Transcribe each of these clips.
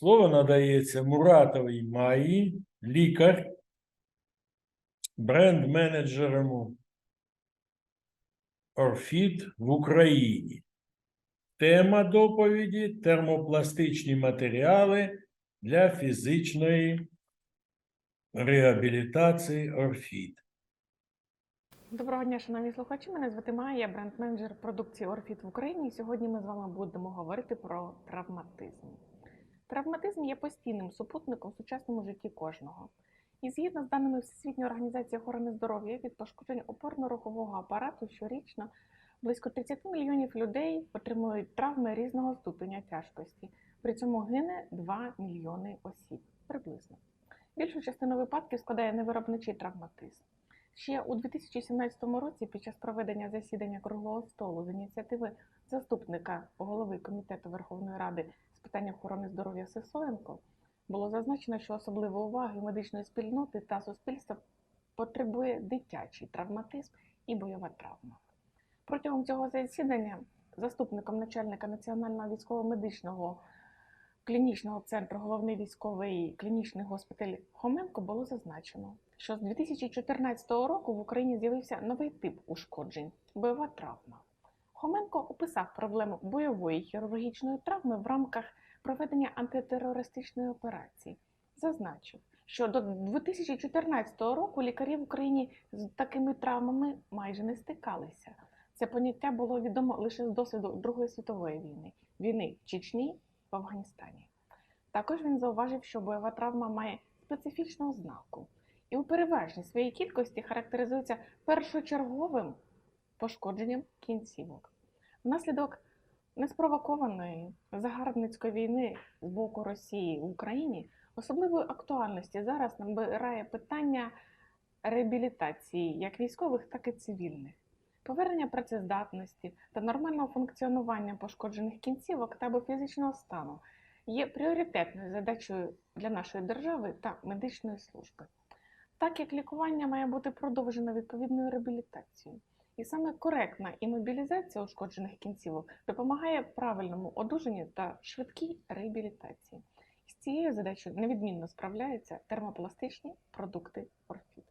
Слово надається Муратовій Маї, лікар, бренд-менеджерому Орфіт в Україні. Тема доповіді термопластичні матеріали для фізичної реабілітації Орфіт. Доброго дня, шановні слухачі. Мене звати Майя, я бренд-менеджер продукції Орфіт в Україні. Сьогодні ми з вами будемо говорити про травматизм. Травматизм є постійним супутником в сучасному житті кожного. І згідно з даними Всесвітньої організації охорони здоров'я, від пошкоджень опорно-рухового апарату щорічно близько 30 мільйонів людей отримують травми різного ступеня тяжкості. При цьому гине 2 мільйони осіб приблизно. Більшу частину випадків складає невиробничий травматизм. Ще у 2017 році, під час проведення засідання круглого столу з ініціативи заступника голови комітету Верховної Ради з питань охорони здоров'я Сисоєнко, було зазначено, що особливої уваги медичної спільноти та суспільства потребує дитячий травматизм і бойова травма. Протягом цього засідання заступником начальника Національного військово-медичного клінічного центру головний військовий клінічний госпіталь Хоменко було зазначено, що з 2014 року в Україні з'явився новий тип ушкоджень бойова травма. Хоменко описав проблему бойової хірургічної травми в рамках проведення антитерористичної операції. Зазначив, що до 2014 року лікарі в Україні з такими травмами майже не стикалися. Це поняття було відомо лише з досвіду Другої світової війни, війни в Чечні в Афганістані. Також він зауважив, що бойова травма має специфічну ознаку і у переважній своїй кількості характеризується першочерговим пошкодженням кінцівок. Внаслідок неспровокованої загарбницької війни з боку Росії в Україні особливої актуальності зараз набирає питання реабілітації як військових, так і цивільних. Повернення працездатності та нормального функціонування пошкоджених кінцівок та або фізичного стану є пріоритетною задачею для нашої держави та медичної служби. Так як лікування має бути продовжено відповідною реабілітацією. І саме коректна імобілізація ушкоджених кінцівок допомагає правильному одужанню та швидкій реабілітації. З цією задачею невідмінно справляються термопластичні продукти Орфіт.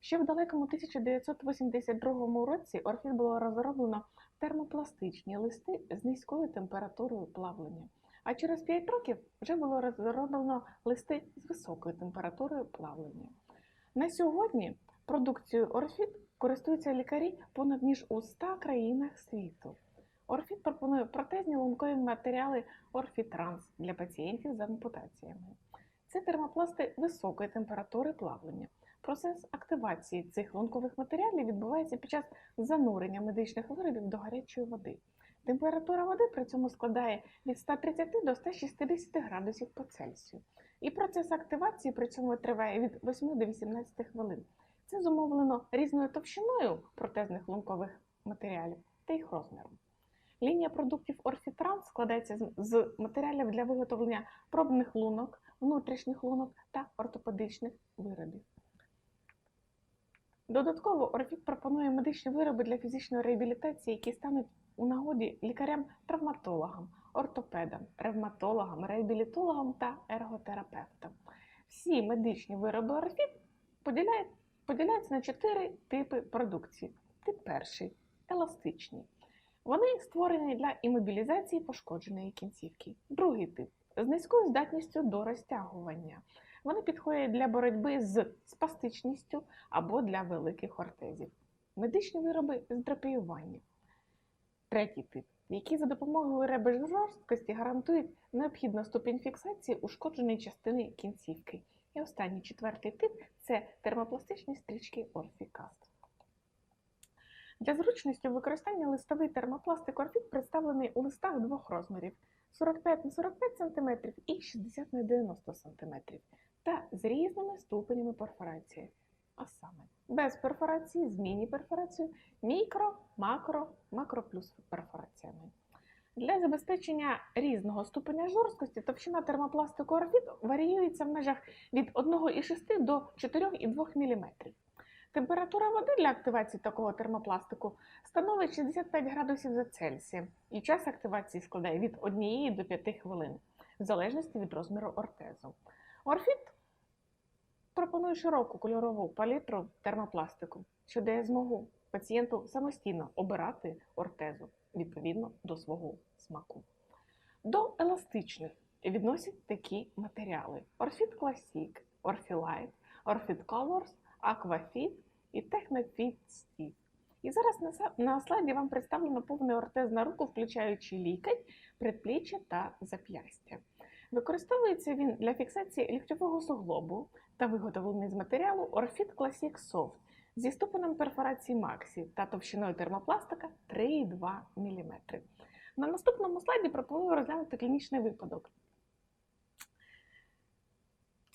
Ще в далекому 1982 році Орфіт було розроблено термопластичні листи з низькою температурою плавлення. А через 5 років вже було розроблено листи з високою температурою плавлення. На сьогодні продукцією Орфіт користуються лікарі понад ніж у 100 країнах світу. Орфіт пропонує протезні лункові матеріали Орфітранс для пацієнтів з ампутаціями. Це термопласти високої температури плавлення. Процес активації цих лункових матеріалів відбувається під час занурення медичних виробів до гарячої води. Температура води при цьому складає від 130 до 160 градусів по Цельсію. І процес активації при цьому триває від 8 до 18 хвилин. Це зумовлено різною товщиною протезних лункових матеріалів та їх розміром. Лінія продуктів Орфітранс складається з- матеріалів для виготовлення пробних лунок, внутрішніх лунок та ортопедичних виробів. Додатково Орфіт пропонує медичні вироби для фізичної реабілітації, які стануть у нагоді лікарям-травматологам, ортопедам, ревматологам, реабілітологам та ерготерапевтам. Всі медичні вироби Орфіт поділяють, поділяються на чотири типи продукції. Тип перший еластичні. Вони створені для імобілізації пошкодженої кінцівки. Другий тип з низькою здатністю до розтягування. Вони підходять для боротьби з спастичністю або для великих ортезів. Медичні вироби з драпіювання. Третій тип, які за допомогою реби жорсткості гарантують необхідну ступінь фіксації ушкодженої частини кінцівки. І останній четвертий тип це термопластичні стрічки Орфікаст. Для зручності використання листовий термопластик Орфіт представлений у листах двох розмірів 45 на 45 см і 60 на 90 см та з різними ступенями перфорації. А саме без перфорації, з міні-перфорацією, мікро, макро, макро плюс перфораціями. Для забезпечення різного ступеня жорсткості товщина термопластику Орфіт варіюється в межах від 1,6 до 4,2 мм. Температура води для активації такого термопластику становить 65 градусів за Цельсієм, і час активації складає від 1 до 5 хвилин. в залежності від розміру ортезу. Орфіт пропонує широку кольорову палітру термопластику, що дає змогу пацієнту самостійно обирати ортезу відповідно до свого смаку. До еластичних відносять такі матеріали: Orfit Classic, Orfilight, Orfit Colors, Aquafit і Technofit Stiff. І зараз на, на слайді вам представлено повний ортез на руку, включаючи лікоть, предпліччя та зап'ястя. Використовується він для фіксації ліктьового суглобу та виготовлений з матеріалу Orfit Classic Soft зі ступенем перфорації Maxi та товщиною термопластика 3,2 мм. На наступному слайді пропоную розглянути клінічний випадок.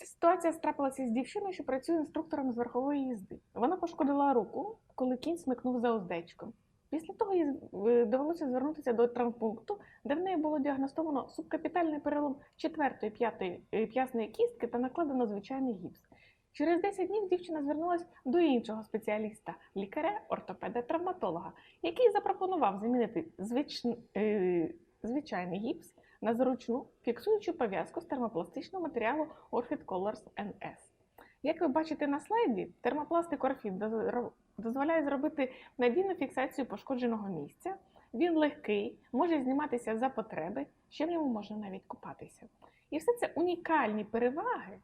Ситуація трапилася з дівчиною, що працює інструктором з верхової їзди. Вона пошкодила руку, коли кінь смикнув за уздечко. Після того їй е, довелося звернутися до травмпункту, де в неї було діагностовано субкапітальний перелом 4 п'ятої е, п'ясної кістки та накладено звичайний гіпс. Через 10 днів дівчина звернулася до іншого спеціаліста, лікаря, ортопеда, травматолога, який запропонував замінити звич- е, звичайний гіпс на зручну фіксуючу пов'язку з термопластичного матеріалу Orfit Colors NS. Як ви бачите на слайді, термопластик Orfit дозволяє зробити надійну фіксацію пошкодженого місця. Він легкий, може зніматися за потреби, ще в ньому можна навіть купатися. І все це унікальні переваги,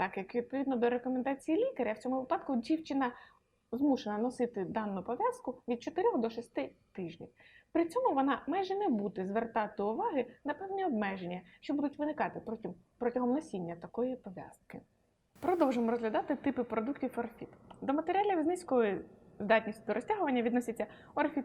так як відповідно до рекомендації лікаря, в цьому випадку дівчина змушена носити дану пов'язку від 4 до 6 тижнів. При цьому вона майже не буде звертати уваги на певні обмеження, що будуть виникати протягом, протягом носіння такої пов'язки. Продовжимо розглядати типи продуктів Orfit. До матеріалів з низькою здатністю до розтягування відносяться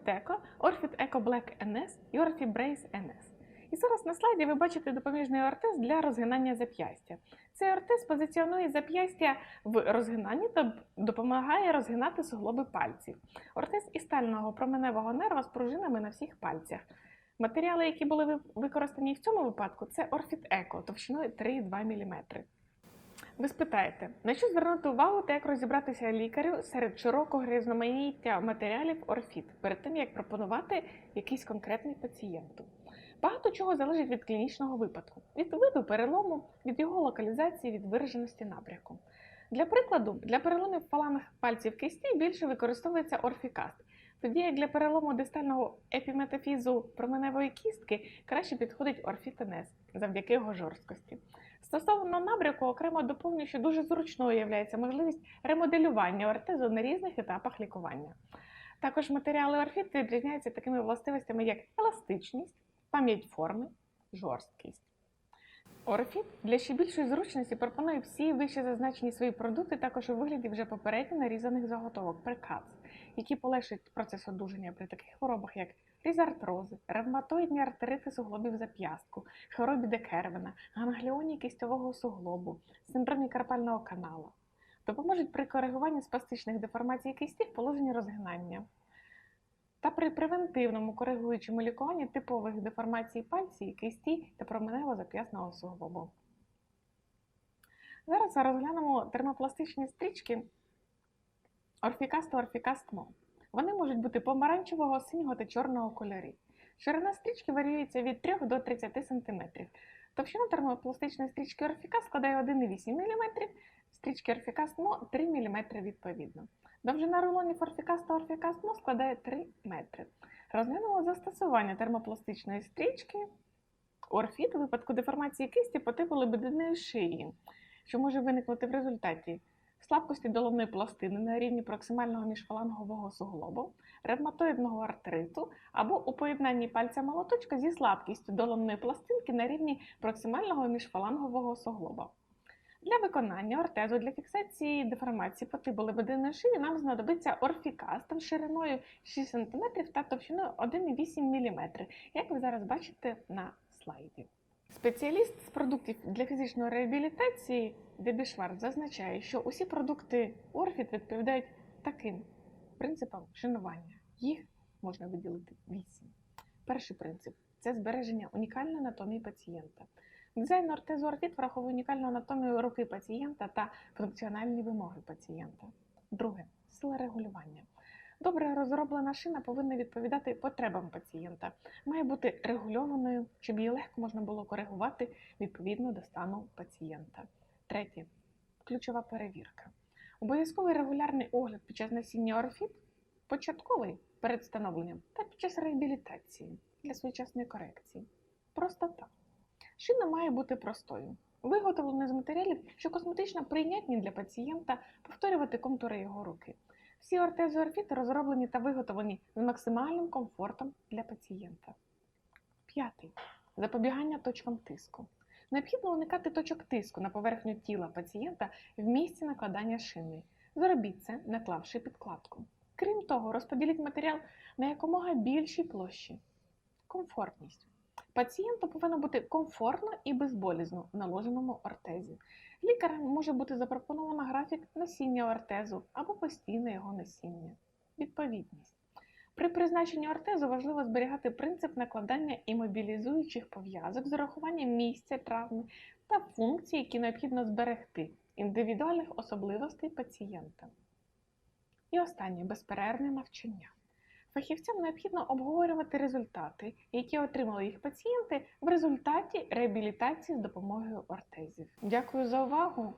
Eco, Orfit Eco Black NS і Brace NS. І зараз на слайді ви бачите допоміжний ортез для розгинання зап'ястя. Цей ортез позиціонує зап'ястя в розгинанні та допомагає розгинати суглоби пальців. Ортез із стального променевого нерва з пружинами на всіх пальцях. Матеріали, які були використані в цьому випадку, це Orfit Eco товщиною 3,2 мм. Ви спитаєте, на що звернути увагу та як розібратися лікарю серед широкого різноманіття матеріалів Orfit перед тим, як пропонувати якийсь конкретний пацієнту? Багато чого залежить від клінічного випадку, від виду перелому, від його локалізації, від вираженості напрямку. Для прикладу, для переломів фаланг пальців кисті більше використовується орфікаст, тоді як для перелому дистального епіметафізу променевої кістки краще підходить орфітенез завдяки його жорсткості. Стосовно набряку, окремо доповню, що дуже зручною є можливість ремоделювання ортезу на різних етапах лікування. Також матеріали орфіту відрізняються такими властивостями, як еластичність, пам'ять форми, жорсткість. Орфіт для ще більшої зручності пропонує всі вище зазначені свої продукти також у вигляді вже попередньо нарізаних заготовок приказ, які полегшують процес одужання при таких хворобах, як різартрози, ревматоїдні артерити суглобів зап'ястку, хворобі Декервена, гангліоні кістьового суглобу, синдромі карпального каналу. Допоможуть при коригуванні спастичних деформацій кисті в положенні розгинання та при превентивному коригуючому лікуванні типових деформацій пальці, кисті та променево-зап'ясного суглобу. Зараз розглянемо термопластичні стрічки Орфікаст та Орфікаст-Мо. Вони можуть бути помаранчевого, синього та чорного кольорів. Ширина стрічки варіюється від 3 до 30 см. Товщина термопластичної стрічки Орфікаст складає 1,8 мм, стрічки Орфікаст-Мо 3 мм відповідно. Довжина рулонів Орфікаст та Орфікаст-Мо складає 3 метри. Розглянемо застосування термопластичної стрічки Орфіт у випадку деформації кисті по типу лебединої шиї, що може виникнути в результаті слабкості долонної пластини на рівні проксимального міжфалангового суглобу, ревматоїдного артриту або у поєднанні пальця молоточка зі слабкістю долонної пластинки на рівні проксимального міжфалангового суглоба. Для виконання ортезу для фіксації деформації по типу лебединої шиї нам знадобиться орфікаст шириною 6 см та товщиною 1,8 мм, як ви зараз бачите на слайді. Спеціаліст з продуктів для фізичної реабілітації Дебі Шварц зазначає, що усі продукти Орфіт відповідають таким принципам шанування. Їх можна виділити вісім. Перший принцип це збереження унікальної анатомії пацієнта. Дизайн ортезу Орфіт враховує унікальну анатомію руки пацієнта та функціональні вимоги пацієнта. Друге сила регулювання. Добре розроблена шина повинна відповідати потребам пацієнта, має бути регульованою, щоб її легко можна було коригувати відповідно до стану пацієнта. Третє ключова перевірка. Обов'язковий регулярний огляд під час носіння орфіт, початковий перед встановленням та під час реабілітації для своєчасної корекції. Простота. Шина має бути простою, виготовлена з матеріалів, що косметично прийнятні для пацієнта, повторювати контури його руки. Всі ортези орфіти розроблені та виготовлені з максимальним комфортом для пацієнта. П'ятий. Запобігання точкам тиску. Необхідно уникати точок тиску на поверхню тіла пацієнта в місці накладання шини. Зробіть це, наклавши підкладку. Крім того, розподіліть матеріал на якомога більшій площі. Комфортність. Пацієнту повинно бути комфортно і безболізно в наложеному ортезі. Лікарем може бути запропоновано графік носіння ортезу або постійне його носіння. Відповідність. При призначенні ортезу важливо зберігати принцип накладання імобілізуючих пов'язок з урахуванням місця травми та функцій, які необхідно зберегти, індивідуальних особливостей пацієнта. І останнє безперервне навчання. Фахівцям необхідно обговорювати результати, які отримали їх пацієнти в результаті реабілітації з допомогою ортезів. Дякую за увагу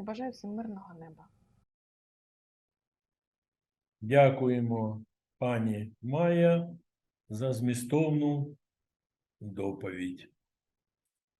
і бажаю всім мирного неба. Дякуємо пані Майя за змістовну доповідь.